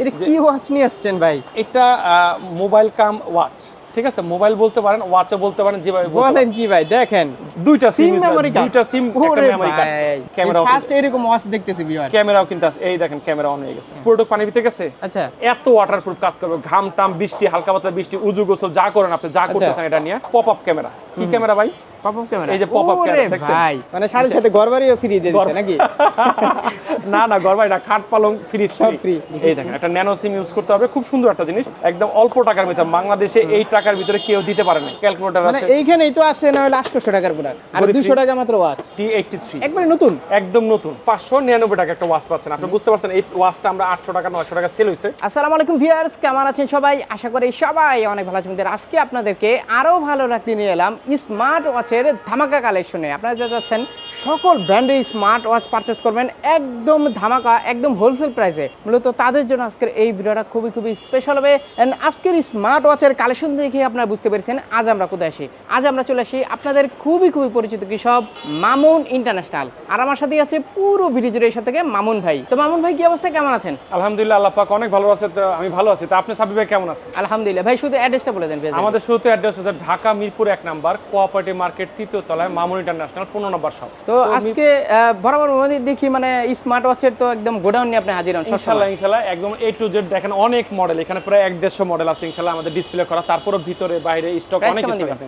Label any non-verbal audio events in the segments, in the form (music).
এটা কি ওয়াচ নিয়ে আসছেন ভাই? এটা মোবাইল কাম ওয়াচ ঠিক আছে? মোবাইল বলতে পারেন ওয়াচও বলতে পারেন যেভাবে বলেন কি ভাই? দেখেন দুইটা সিম দুইটা সিম একটা মেমোরি কার্ড ক্যামেরাও ফার্স্ট এরকম ওয়াচ দেখতেছি ভিউয়ার ক্যামেরাও কিন্তু আছে। এই দেখেন ক্যামেরা অন হয়ে গেছে। পুরোটুকু পানি ভিতরে গেছে? আচ্ছা। এত ওয়াটারপ্রুফ কাজ করবে। ঘাম টাম বৃষ্টি হালকা পাতলা বৃষ্টি উজু গোসল যা করেন আপনি যা করতে চান এটা নিয়ে। পপ আপ ক্যামেরা কি ক্যামেরা ভাই? পপ আপ ক্যামেরা এই যে camera, দেখছেন? ভাই। মানে সাথে সাথে ঘরবাড়িও ফ্রি দিয়ে দিচ্ছে নাকি? (laughs) না না খাট পালং ফ্রি সব free। এই দেখেন একটা ন্যানো সিম ইউজ করতে হবে খুব সুন্দর একটা জিনিস একদম অল্প টাকার ভিতরে। বাংলাদেশে এই টাকার ভিতরে কেউ দিতে পারে না ক্যালকুলেটর মানে এইখানেই তো আছে না হলে 800 টাকার প্রোডাক্ট আর 200 টাকা মাত্র ওয়াচ একবারে নতুন? একদম নতুন। পাঁচশো নিরানব্বই টাকা একটা ওয়াচ পাচ্ছেন। আপনি বুঝতে পারছেন এই ওয়াচটা আমরা আটশো টাকা নয়শো টাকা সেল হয়েছে। আসসালামু আলাইকুম ভিউয়ার্স কেমন আছেন সবাই? আশা করি সবাই অনেক ভালো আছেন। আজকে আপনাদেরকে আরও ভালো রাখতে নিয়ে এলাম স্মার্ট ওয়াচের ধামাকা কালেকশনে আপনারা যা যাচ্ছেন সকল ব্র্যান্ডের স্মার্ট ওয়াচ পারচেস করবেন একদম ধামাকা একদম হোলসেল প্রাইসে মূলত তাদের জন্য আজকের এই ভিডিওটা খুবই খুবই স্পেশাল হবে। এন্ড আজকের স্মার্ট ওয়াচের কালেকশন দেখে আপনারা বুঝতে পেরেছেন আজ আমরা কোথায় আসি? আজ আমরা চলে আসি আপনাদের খুবই খুবই পরিচিত কৃষক মামুন ইন্টারন্যাশনাল আর আমার সাথেই আছে পুরো ভিডিও জুড়ে এর সাথে থেকে মামুন ভাই। তো মামুন ভাই কি অবস্থা? কেমন আছেন? আলহামদুলিল্লাহ আল্লাহ পাক অনেক ভালো আছে। আমি ভালো আছি। তা আপনি সাবিব ভাই কেমন আছেন? আলহামদুলিল্লাহ। ভাই শুধু অ্যাড্রেসটা বলে দেন। আমাদের শুরুতে অ্যাড্রেস হচ্ছে ঢাকা মিরপুর এক নাম্বার কোঅপারেটিভ মার্কেট তৃতীয় তলায় মামুন ইন্টারন্যাশনাল পনেরো নম্বর সব। তো আজকে বরাবর দেখি মানে স্মার্ট ওয়াচের তো একদম গোডাউন নিয়ে আপনি হাজির হন ইনশাল্লাহ ইনশাল্লাহ একদম এ টু জেড দেখেন অনেক মডেল এখানে প্রায় এক দেড়শো মডেল আছে ইনশাল্লাহ আমাদের ডিসপ্লে করা তারপরে ভিতরে বাইরে স্টক অনেক স্টক আছে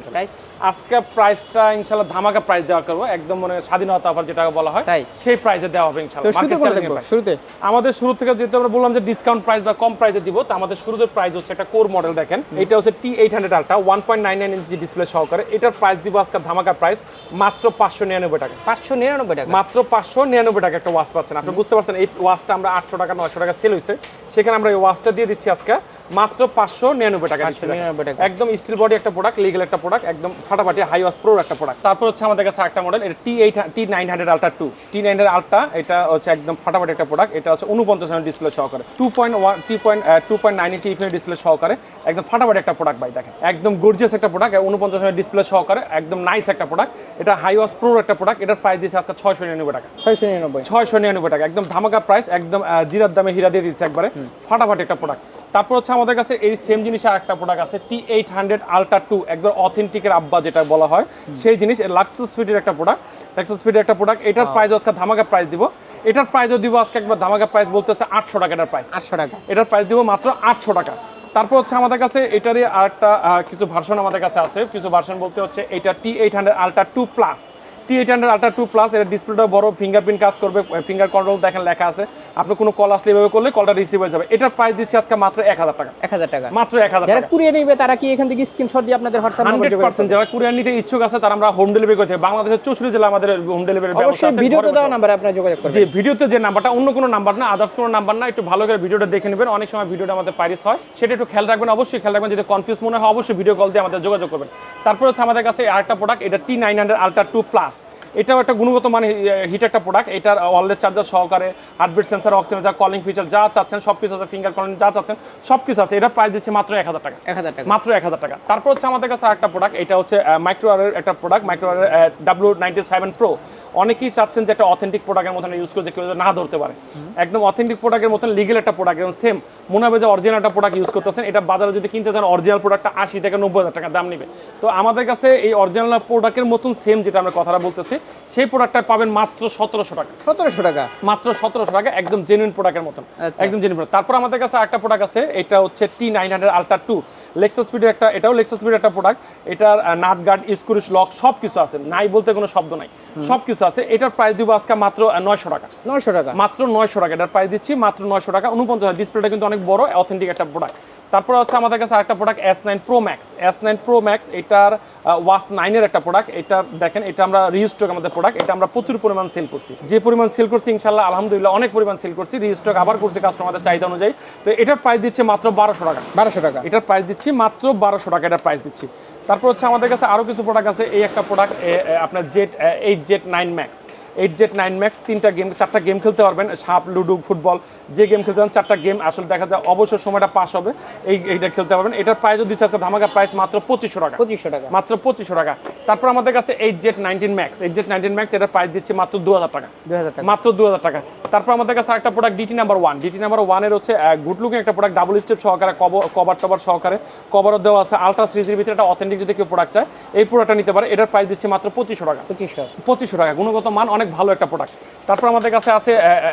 আজকে প্রাইসটা ইনশাল্লাহ ধামাকা প্রাইস দেওয়া করব একদম মানে স্বাধীনতা অফার যেটা বলা হয়? সেই প্রাইসে দেওয়া হবে ইনশাল্লাহ। শুরুতে আমাদের শুরু থেকে যেহেতু আমরা বললাম যে ডিসকাউন্ট প্রাইস বা কম প্রাইসে দিব তো আমাদের শুরুতে প্রাইস হচ্ছে একটা কোর মডেল দেখেন এটা হচ্ছে T eight hundred ultra one point nine nine inch display সহকারে এটার প্রাইস দিব আজকে ধামাকা প্রাইস মাত্র পাঁচশো নিরানব্বই টাকা। পাঁচশো নিরানব্বই টাকা। মাত্র পাঁচশো নিরানব্বই টাকা একটা ওয়াচ পাচ্ছেন। আপনি বুঝতে পারছেন এই ওয়াচটা আমরা আটশো টাকা নয়শো টাকা সেল হয়েছে। সেখানে আমরা এই ওয়াচটা দিয়ে দিচ্ছি আজকে। মাত্র পাঁচশো নিরানব্বই টাকা দিচ্ছি দেখেন। 599 টাকা। একদম স্টিল বডি একটা প্রোডাক্ট লিগেল একটা প্রোডাক্ট একদম ফাটাফাটি হাই ওয়াশ প্রোর একটা প্রোডাক্ট তারপর হচ্ছে আমাদের কাছে একটা মডেল এটা T eight T nine hundred ultra two T nine hundred ultra এটা হচ্ছে একদম ফাটাফাটি একটা প্রোডাক্ট এটা হচ্ছে উনপঞ্চাশ ডিসপ্লে সহকারে two point one two point two point nine inch infinite display সহকারে একদম ফাটাফাটি একটা প্রোডাক্ট ভাই দেখেন। একদম গর্জিয়াস একটা প্রোডাক্ট উনপঞ্চাশ ডিসপ্লে সহকারে একদম নাইস একটা প্রোডাক্ট এটা হাই ওয়াস প্রোর একটা প্রোডাক্ট এটার প্রাইস দিয়েছে আজকে ছয়শো নিরানব্বই টাকা। ছয়শো নিরানব্বই। ছয়শো নিরানব্বই টাকা একদম ধামাকা প্রাইস একদম জিরার দামে হীরা দিয়ে দিচ্ছে একবারে। ফাটাফাটি একটা প্রোডাক্ট তারপর হচ্ছে আমাদের কাছে এই সেম জিনিসের একটা প্রোডাক্ট আছে T eight hundred ultra two একবার অথেন্টিকের আব্বা যেটা বলা হয় সেই জিনিস লাক্সাস স্পিডের একটা প্রোডাক্ট লাক্সাস স্পিডের একটা প্রোডাক্ট এটার প্রাইস আজকে ধামাকা প্রাইস দিব। এটার প্রাইসও দিব আজকে একবার ধামাকা প্রাইস বলতে হচ্ছে আটশো টাকা এটার প্রাইস আটশো টাকা। এটার প্রাইস দিব মাত্র আটশো টাকা। তারপর হচ্ছে আমাদের কাছে এটারই আরেকটা কিছু ভার্সন আমাদের কাছে আছে। কিছু ভার্সন বলতে হচ্ছে এটা T eight hundred ultra two plus T eight hundred ultra two plus এটা ডিসপ্লেটা বড় ফিঙ্গারপ্রিন্ট কাজ করবে ফিঙ্গার কন্ট্রোল দেখেন লেখা আছে। আপনি কোনো কল আসলে এভাবে করলে কলটা রিসিভ হয়ে যাবে। এটার প্রাইস দিচ্ছে আজকে মাত্র এক হাজার টাকা। এক হাজার টাকা। মাত্র এক হাজার যারা কুড়িয়ে নিবে তারা কি এখান থেকে স্ক্রিনশট দিয়ে আপনাদের হোয়াটসঅ্যাপ হান্ড্রেড পার্সেন্ট যারা কুরিয়ার নিতে ইচ্ছুক আছে তারা আমরা হোম ডেলিভারি করতে বাংলাদেশের চৌষট্টি জেলা আমাদের হোম ডেলিভারি অবশ্যই ভিডিওতে দেওয়া নাম্বারে আপনারা যোগাযোগ করবেন। যে ভিডিওতে যে নাম্বারটা অন্য কোনো নাম্বার না আদার্স কোনো নাম্বার না একটু ভালো করে ভিডিওটা দেখে নেবেন। অনেক সময় ভিডিওটা আমাদের পাইরিস হয় সেটা একটু খেয়াল রাখবেন। অবশ্যই খেয়াল রাখবেন যদি কনফিউজ মনে হয় অবশ্যই ভিডিও কল দিয়ে আমাদের যোগাযোগ করবেন। তারপর হচ্ছে আমাদের কাছে আরেকটা প্রোডাক্ট এটা T nine hundred ultra two plus এটাও একটা গুণগত মানে হিট একটা প্রোডাক্ট এটার ওয়ারলেস চার্জার সহকারে heartbeat sensor oxygen calling feature যা চাচ্ছেন সব কিছু আছে ফিঙ্গার কলিং যা চাচ্ছেন সব কিছু আছে। এটা প্রাইস দিচ্ছে মাত্র এক হাজার টাকা। এক হাজার টাকা। মাত্র এক হাজার টাকা। তারপর হচ্ছে আমাদের কাছে একটা প্রোডাক্ট এটা হচ্ছে মাইক্রোওয়ারের একটা প্রোডাক্ট মাইক্রোওয়ারের ডাব্লিউ নাইনটি সেভেন প্রো অনেকেই চাচ্ছেন যে একটা অথেন্টিক প্রোডাক্টের মতন ইউজ করে যে কেউ না ধরতে পারে। একদম অথেন্টিক প্রোডাক্টের মতন লিগেল একটা প্রোডাক্ট এবং সেম মনে হবে যে অরিজিনাল একটা প্রোডাক্ট ইউজ করতেছেন এটা বাজারে যদি কিনতে চান অরিজিনাল প্রোডাক্টটা আশি থেকে নব্বই হাজার টাকা দাম নেবে। তো আমাদের কাছে এই অরিজিনাল প্রোডাক্টের মতন সেম যেটা আমরা কথাটা বলতেছি সেই প্রোডাক্টটা পাবেন মাত্র সতেরোশো টাকা। সতেরোশো টাকা? মাত্র সতেরোশো টাকা একদম জেনুইন প্রোডাক্টের মতন। আচ্ছা। একদম জেনুইন প্রোডাক্ট তারপর আমাদের কাছে একটা প্রোডাক্ট আছে এটা হচ্ছে T nine hundred ultra two Lexus স্পিডের একটা এটাও লেক্সাস স্পিডের একটা প্রোডাক্ট এটার নাট গার্ড স্ক্রুশ লক সব কিছু আছে। নাই বলতে কোনো শব্দ নাই। সব কিছু আছে এটার প্রাইস দিব আজকে মাত্র নয়শো টাকা। নয়শো টাকা। মাত্র নয়শো টাকা এটার প্রাইস দিচ্ছি মাত্র নয়শো টাকা। উনপঞ্চাশ ডিসপ্লেটা কিন্তু অনেক বড় অথেন্টিক একটা প্রোডাক্ট তারপর হচ্ছে আমাদের কাছে আরেকটা product S nine pro max S nine pro max এটার ওয়াস নাইনের একটা প্রোডাক্ট এটা দেখেন এটা আমরা রিস্টক আমাদের প্রোডাক্ট এটা আমরা প্রচুর পরিমাণ সেল করছি। যে পরিমাণ সেল করছি ইনশাল্লাহ আলহামদুলিল্লাহ অনেক পরিমাণ সেল করছি। রিস্টক আবার করছি কাস্টমারদের চাহিদা অনুযায়ী। তো এটার প্রাইস দিচ্ছে মাত্র বারোশো টাকা। বারোশো টাকা। এটার প্রাইস দিচ্ছি মাত্র বারোশো টাকা এটার প্রাইস দিচ্ছি। তারপর হচ্ছে আমাদের কাছে আরও কিছু প্রোডাক্ট আছে। এই একটা প্রোডাক্ট আপনার Z eight Z nine max eight Z nine max তিনটা গেম চারটা গেম খেলতে পারবেন। সাপ লুডু ফুটবল যে গেম খেলতে পারেন চারটা গেম আসলে দেখা যায় অবশ্যই সময়টা পাস হবে। এই এইটা খেলতে পারবেন। এটার প্রাইস দিচ্ছে আজকে ধামাকা প্রাইস মাত্র পঁচিশশো টাকা। পঁচিশশো টাকা। মাত্র পঁচিশশো টাকা। তারপর আমাদের কাছে eight Z nineteen max eight Z nineteen max এটার প্রাইস দিচ্ছে মাত্র দু হাজার টাকা। দুই হাজার টাকা। মাত্র দু হাজার টাকা। তারপর আমাদের কাছে একটা product DT number one DT number ওয়ানের হচ্ছে গুড লুকিং একটা প্রোডাক্ট ডাবল স্টেপ সহকারে কভার টভার সহকারে। কভারও দেওয়া আছে আলট্রা সিরিজের ভিতরে একটা অথেন্টিক যদি কেউ প্রোডাক্ট চায় এই প্রোডাক্টটা নিতে পারে। এটার প্রাইস দিচ্ছে মাত্র পঁচিশশো টাকা। পঁচিশশো। পঁচিশশো টাকা। গুণগত মান অনেক ভালো একটা প্রোডাক্ট তারপর আমাদের কাছে আছে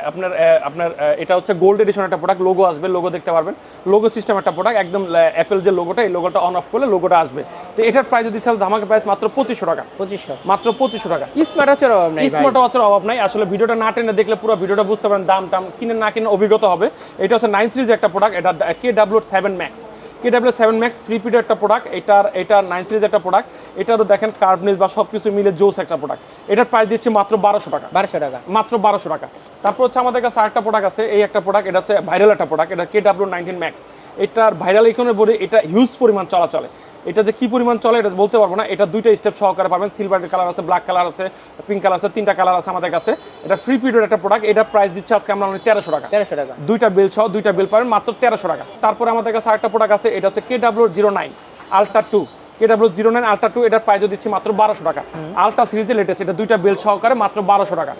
আপনার আপনার এটা হচ্ছে গোল্ড এডিশন একটা প্রোডাক্ট লোগো আসবে লোগো দেখতে পারবেন। লোগো সিস্টেম একটা প্রোডাক্ট একদম অ্যাপেল যে লোগোটা এই লোগোটা অন অফ করলে লোগোটা আসবে। তো এটার প্রাইস দিচ্ছে ধামাকা প্রাইস মাত্র পঁচিশশো টাকা। পঁচিশশো। মাত্র পঁচিশশো টাকা। স্মার্ট ওয়াচের অভাব নাই স্মার্ট ওয়াচের অভাব নাই। আসলে ভিডিওটা না টেনে দেখলে পুরো ভিডিওটা বুঝতে পারেন দাম টাম কিনে না কিনে অভিজ্ঞতা হবে। এটা হচ্ছে নাইন সিরিজ একটা প্রোডাক্ট এটা K W seven max K W seven max প্রিপিড একটা প্রোডাক্ট এটার এটা নাইন সিরিজ একটা প্রোডাক্ট এটারও দেখেন কার্বনেস বা সব কিছু মিলে জোস একটা প্রোডাক্ট এটার প্রাইস দিচ্ছে মাত্র বারোশো টাকা। বারোশো টাকা। মাত্র বারোশো টাকা। তারপর হচ্ছে আমাদের কাছে আরেকটা প্রোডাক্ট আছে এই একটা প্রোডাক্ট এটা হচ্ছে ভাইরাল একটা প্রোডাক্ট এটা কে ডাব্লিউ নাইনটিন ম্যাক্স এটার ভাইরাল ইকনের বলে এটা হিউজ পরিমাণ চলাচলে। এটা যে কি পরিমাণ চলে এটা বলতে পারব না। এটা দুইটা স্টেপ সহকারে পাবেন। সিলভার কালার আছে ব্ল্যাক কালার আছে পিঙ্ক কালার আছে তিনটা কালার আছে আমাদের কাছে। এটা ফ্রি পিরিয়ড একটা প্রোডাক্ট এটা প্রাইস দিচ্ছে আজকে আমরা তেরোশো টাকা। তেরোশো টাকা। দুইটা বেল সহ দুইটা বেল পাবেন মাত্র তেরোশো টাকা। তারপরে আমাদের কাছে আরেকটা প্রোডাক্ট আছে এটা হচ্ছে K W zero nine ultra two K W zero nine ultra two এটার প্রাইসও দিচ্ছি মাত্র বারোশো টাকা। আলট্রা সিরিজে লেটেস্ট এটা দুইটা বেল্ট সহকারে মাত্র বারোশো টাকা।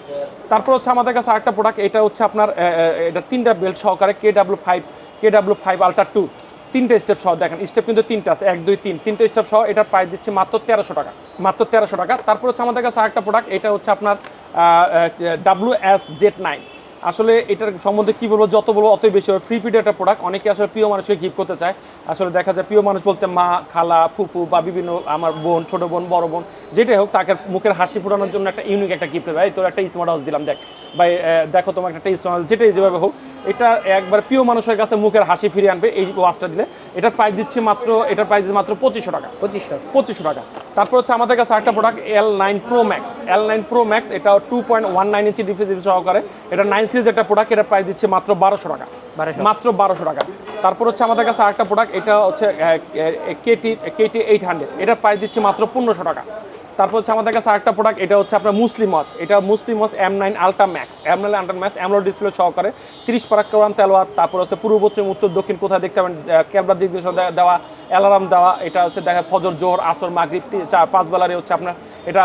তারপর হচ্ছে আমাদের কাছে আরেকটা প্রোডাক্ট এটা হচ্ছে আপনার এটা তিনটা বেল্ট সহকারে K W five K W five ultra two তিনটে স্টেপ সহ, দেখেন স্টেপ কিন্তু তিনটা আছে, এক, দুই, তিন। তিনটে স্টেপ সহ, এটার প্রাইস দিচ্ছে মাত্র তেরোশো টাকা। মাত্র তেরোশো টাকা। তারপর হচ্ছে আমাদের কাছে আরেকটা প্রোডাক্ট এটা হচ্ছে আপনার ডাব্লিউ এস জেড নাইন আসলে এটার সম্বন্ধে কি বলব, যত বলব অতই বেশি হবে। ফ্রি পিড একটা প্রোডাক্ট অনেকে আসলে প্রিয় মানুষকে গিফট করতে চায়। আসলে দেখা যায় প্রিয় মানুষ বলতে মা, খালা, ফুপু বা বিভিন্ন আমার বোন, ছোটো বোন, বড় বোন, যেটাই হোক, তাকে মুখের হাসি ফোটানোর জন্য একটা ইউনিক একটা গিফট ভাই তোর একটা স্মার্ট হাউস দিলাম, দেখ। ভাই দেখো তোমার একটা স্মার্ট হাউস যেটাই যেভাবে হোক এটা একবার প্রিয় মানুষের কাছে মুখের হাসি ফিরিয়ে আনবে এই ওয়াচটা দিলে। এটার প্রাইস দিচ্ছে মাত্র এটার প্রাইস মাত্র পঁচিশশো টাকা। পঁচিশশো। পঁচিশশো টাকা। তারপর হচ্ছে আমাদের কাছে একটা product L nine pro max L nine pro max এটা two point one nine inch defence সহকারে। এটা নাইন সিরিজ একটা প্রোডাক্ট এটা প্রাইস দিচ্ছে মাত্র বারোশো টাকা। মাত্র বারোশো টাকা। তারপর হচ্ছে আমাদের কাছে আরেকটা প্রোডাক্ট এটা হচ্ছে কেটি কেটি এইট হান্ড্রেড এটার প্রাইস দিচ্ছে মাত্র পনেরোশো টাকা। তারপর হচ্ছে আমাদের কাছে আরেকটা প্রোডাক্ট এটা হচ্ছে আপনার মুসলিম ওয়াচ এটা Muslim watch M nine ultra max M nine ultra max AMOLED display সহকারে তিরিশ পারা কোরআন তেলোয়ার তারপর হচ্ছে পূর্ব পশ্চিম উত্তর দক্ষিণ কোথায় দেখতে পাবেন ক্যামেরার দিক দিয়ে দেওয়া অ্যালার্ম দেওয়া এটা হচ্ছে দেখা ফজর জোর আসর মাগরিব চার পাঁচ বেলারে হচ্ছে আপনার এটা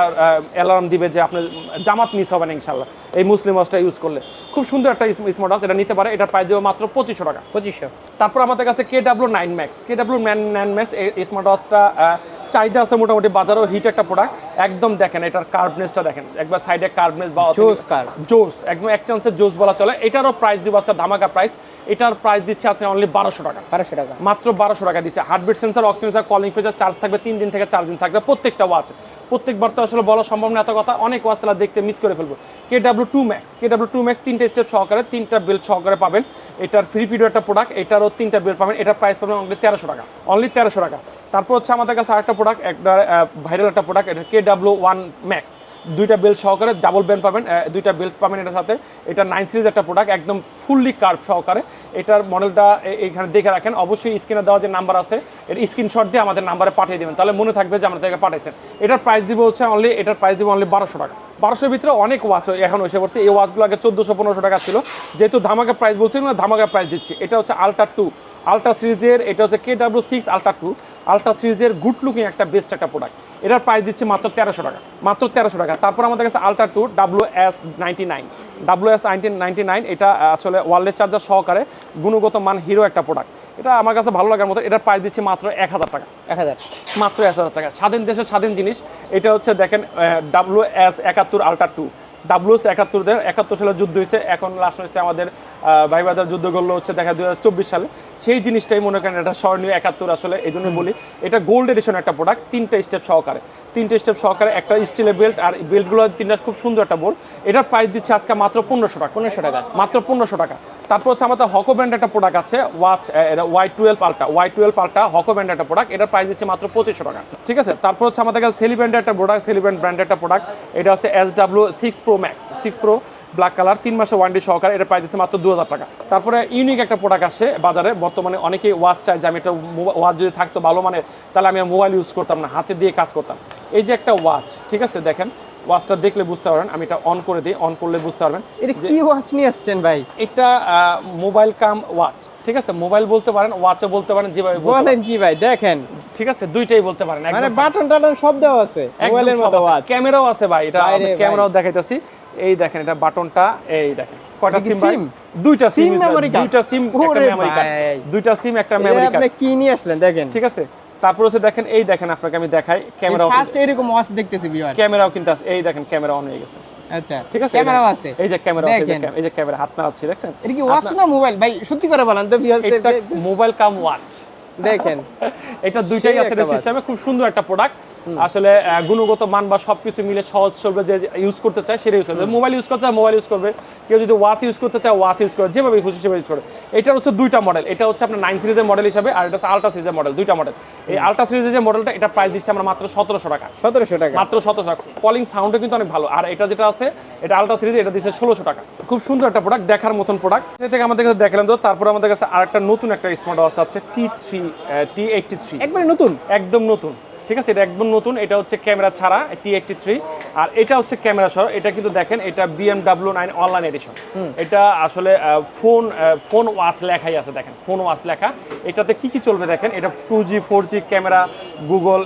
অ্যালার্ম দিবে যে আপনার জামাত মিস হবে না ইনশাল্লাহ এই মুসলিম ওয়াচটা ইউজ করলে। খুব সুন্দর একটা স্মার্ট ওয়াচ এটা নিতে পারে এটা প্রাইস দেবো মাত্র পঁচিশশো টাকা। পঁচিশশো। তারপর আমাদের কাছে K W nine max K W nine nine max এই স্মার্ট ওয়াচটা চাহিদা আছে মোটামুটি বাজারেও হিট একটা প্রোডাক্ট একদম দেখেন এটার কার্বনেসটা দেখেন। একবার সাইডে কার্বনেস বা জোস। জোস একদম এক চান্সের জোস বলা চলে। এটারও প্রাইস দিব আজকে ধামাকা প্রাইস এটার প্রাইস দিচ্ছে আছে অনলি বারোশো টাকা। বারোশো টাকা। মাত্র বারোশো টাকা দিচ্ছে। Heartbeat sensor oxygen sensor calling feature charge থাকবে তিন দিন থেকে চার দিন থাকবে। প্রত্যেকটা ওয়াচ প্রত্যেকবার তো আসলে বলা সম্ভব না এত কথা। অনেক ওয়াচ তারা দেখতে মিস করে ফেলব। K W two max K W two max তিনটে স্টেপ সহকারে তিনটা বেল্ট সহকারে পাবেন। এটার ফ্রি পিডিও একটা প্রোডাক্ট এটারও তিনটা বেল্ট পাবেন। এটার প্রাইস পাবেন অনলি তেরোশো টাকা। অনলি তেরোশো টাকা। তারপর হচ্ছে আমাদের কাছে আরেকটা প্রোডাক্ট একটা ভাইরাল একটা প্রোডাক্ট এটা কে ডাব্লিউ ওয়ান ম্যাক্স দুইটা বেল্ট সহকারে ডাবল ব্যান্ড পাবেন দুইটা বেল্ট পাবেন এটার সাথে। এটা নাইন সিরিজ একটা প্রোডাক্ট একদম ফুললি কার্ভ সহকারে। এটার মডেলটা এইখানে দেখে রাখেন। অবশ্যই স্ক্রিনে দেওয়া যে নাম্বার আছে, এর স্ক্রিনশট দিয়ে আমাদের নাম্বারে পাঠিয়ে দেবেন। তাহলে মনে থাকবে যে আমরা তাকে পাঠিয়েছেন এটার প্রাইস দিব হচ্ছে অনলি এটার প্রাইস দিব অনলি বারোশো টাকা। বারোশোর ভিতরে অনেক ওয়াচ এখন এসে পড়ছে। এই ওয়াচগুলো আগে চোদ্দোশো, পনেরোশো টাকা ছিল। যেহেতু ধামাকা প্রাইস না, ধামাকা প্রাইস দিচ্ছি। এটা হচ্ছে আলট্রা টু আলট্রা সিরিজের এটা হচ্ছে K W six ultra two ultra সিরিজের গুড লুকিং একটা বেস্ট একটা প্রোডাক্ট এটার প্রাইস দিচ্ছে মাত্র তেরোশো টাকা মাত্র তেরোশো টাকা। তারপর আমাদের কাছে ultra two W S ninety nine W S nineteen ninety nine এটা আসলে ওয়ারলেস চার্জার সহকারে গুণগত মান হিরো একটা প্রোডাক্ট এটা আমার কাছে ভালো লাগার মতো এটার প্রাইস দিচ্ছে মাত্র এক হাজার টাকা। এক হাজার। মাত্র এক হাজার টাকা। স্বাধীন দেশের স্বাধীন জিনিস এটা হচ্ছে দেখেন ডাব্লিউ এস একাত্তর আলট্রা টু ডাব্লিউ এস একাত্তর একাত্তর সালে যুদ্ধ হয়েছে। এখন লাস্ট ম্যাচটা আমাদের ভাই বাজার যুদ্ধ করল হচ্ছে দেখা দু হাজার চব্বিশ সালে। সেই জিনিসটাই মনে করেন এটা স্মরণীয় একাত্তর আসলে এই জন্য বলি এটা গোল্ড এডিশন একটা প্রোডাক্ট তিনটা স্টেপ সহকারে। তিনটে স্টেপ সহকারে একটা স্টিলের বেল্ট আর বেল্টগুলো তিনটা খুব সুন্দর একটা বোর্ড এটার প্রাইস দিচ্ছে আজকে মাত্র পনেরোশো টাকা। পনেরোশো টাকা। মাত্র পনেরোশো টাকা। তারপর হচ্ছে আমাদের হকো ব্র্যান্ড একটা প্রোডাক্ট আছে ওয়াচ এটা Y twelve ultra Y twelve ultra Hoco brand একটা প্রোডাক্ট এটার প্রাইস দিচ্ছে মাত্র পঁচিশশো টাকা। ঠিক আছে? তারপর হচ্ছে আমাদের কাছে সেলিব্র্যান্ডের একটা প্রোডাক্ট সেলি ব্র্যান্ড ব্র্যান্ডের একটা প্রোডাক্ট এটা হচ্ছে S W six pro max six pro black colour তিন মাসে ওয়ারেন্টি সহকারে এটা পাই দিচ্ছে মাত্র দু হাজার টাকা। তারপরে ইউনিক একটা প্রোডাক্ট আসে বাজারে, বর্তমানে অনেকেই ওয়াচ চায় যে আমি একটা ওয়াচ যদি থাকতো ভালো মানে তাহলে আমি মোবাইল ইউজ করতাম না, হাতে দিয়ে কাজ করতাম। এই যে একটা ওয়াচ ঠিক আছে, দেখেন ওয়াচটা দেখলে বুঝতে পারবেন। আমি এটা অন করে দিই। অন করলে বুঝতে পারবেন এটা কি ওয়াচ নিয়ে আসছেন ভাই? এটা মোবাইল কাম ওয়াচ ঠিক আছে? মোবাইল বলতে পারেন ওয়াচও বলতে পারেন যেভাবে বলেন কি ভাই দেখেন। ঠিক আছে? দুইটাই বলতে পারেন মানে বাটন টাটন সব দেওয়া আছে মোবাইলের মতো ওয়াচ ক্যামেরাও আছে ভাই এটা ভাই। ক্যামেরাও দেখাইতেছি। এই দেখেন এটা বাটনটা এই দেখেন কয়টা সিম ভাই? দুইটা সিম দুইটা সিম একটা ওরে কার্ড। দুইটা সিম একটা মেমরি আপনি কি নিয়ে আসলেন দেখেন। ঠিক আছে? তারপর হচ্ছে দেখেন এই দেখেন আপনাকে আমি দেখাই ক্যামেরা ফার্স্ট এরকম ওয়াচ দেখতেছি ভিউয়ার ক্যামেরাও কিন্তু আছে এই দেখেন ক্যামেরা অন হয়ে গেছে। আচ্ছা ঠিক আছে? ক্যামেরাও আছে। এই যে ক্যামেরা আছে এই যে ক্যামেরা হাত নাড়াচ্ছি দেখছেন? এটা কি ওয়াচ না মোবাইল ভাই সত্যি করে বলেন তো ভিউয়ার্স এটা মোবাইল কাম ওয়াচ দেখেন। (laughs) এটা দুইটাই আছে সিস্টেমে খুব সুন্দর একটা প্রোডাক্ট আসলে গুণগত মান বা সবকিছু মিলে সহজ সরবে যে ইউজ করতে চায় সেটা ইউজ করবে। মোবাইল ইউজ করতে চায় মোবাইল ইউজ করবে। কেউ যদি ওয়াচ ইউজ করতে চায় ওয়াচ ইউজ করবে যেভাবে খুশি সেভাবে ইউজ করবে এটা হচ্ছে দুইটা মডেল এটা হচ্ছে আপনার নাইন সিরিজের মডেল হিসাবে আর এটা হচ্ছে আলট্রা সিরিজের মডেল দুইটা মডেল এই আলট্রা সিরিজের যে মডেলটা এটা প্রাইস দিচ্ছে আমরা মাত্র সতেরোশো টাকা। সতেরোশো টাকা। মাত্র সতেরোশো টাকা। কলিং সাউন্ডও কিন্তু অনেক ভালো। আর এটা যেটা আছে এটা আলট্রা সিরিজ এটা দিচ্ছে ষোলোশো টাকা। খুব সুন্দর একটা প্রোডাক্ট দেখার মতন প্রোডাক্ট সে থেকে আমাদের কাছে দেখালাম তো তারপর আমাদের কাছে আরেকটা নতুন একটা স্মার্ট ওয়াচ আছে T three T eighty three একবারে নতুন? একদম নতুন। ঠিক আছে এটা একদম নতুন এটা হচ্ছে ক্যামেরা ছাড়া টি এইটটি থ্রি আর এটা হচ্ছে ক্যামেরা সহ এটা কিন্তু দেখেন এটা বিএমডাব্লিউ নাইন অনলাইন এডিশন এটা আসলে ফোন ফোন ওয়াচ লেখাই আছে দেখেন ফোন ওয়াচ লেখা। এটাতে কি কি চলবে দেখেন এটা two G four G camera Google